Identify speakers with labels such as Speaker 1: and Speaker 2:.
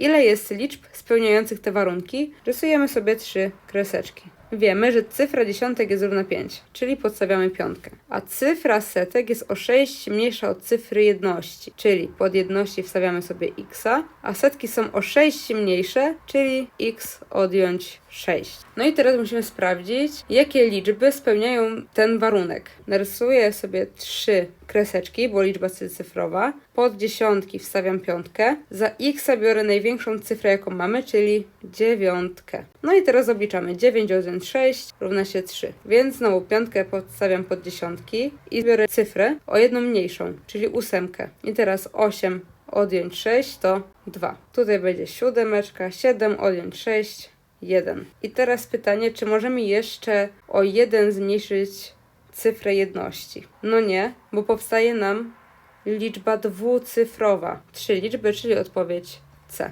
Speaker 1: ile jest liczb spełniających te warunki, rysujemy sobie trzy kreseczki. Wiemy, że cyfra dziesiątek jest równa 5, czyli podstawiamy piątkę. A cyfra setek jest o 6 mniejsza od cyfry jedności, czyli pod jedności wstawiamy sobie x, a setki są o 6 mniejsze, czyli x odjąć 6. No i teraz musimy sprawdzić, jakie liczby spełniają ten warunek. Narysuję sobie trzy kreseczki, bo liczba jest cyfrowa. Pod dziesiątki wstawiam piątkę. Za x biorę największą cyfrę, jaką mamy, czyli dziewiątkę. No i teraz obliczamy. 9 odjąć 6 równa się 3. Więc znowu piątkę podstawiam pod dziesiątki i biorę cyfrę o jedną mniejszą, czyli ósemkę. I teraz 8 odjąć 6 to 2. Tutaj będzie siódemeczka, 7 odjąć 6, 1. I teraz pytanie, czy możemy jeszcze o 1 zmniejszyć cyfrę jedności? No nie, bo powstaje nam liczba dwucyfrowa. Trzy liczby, czyli odpowiedź C.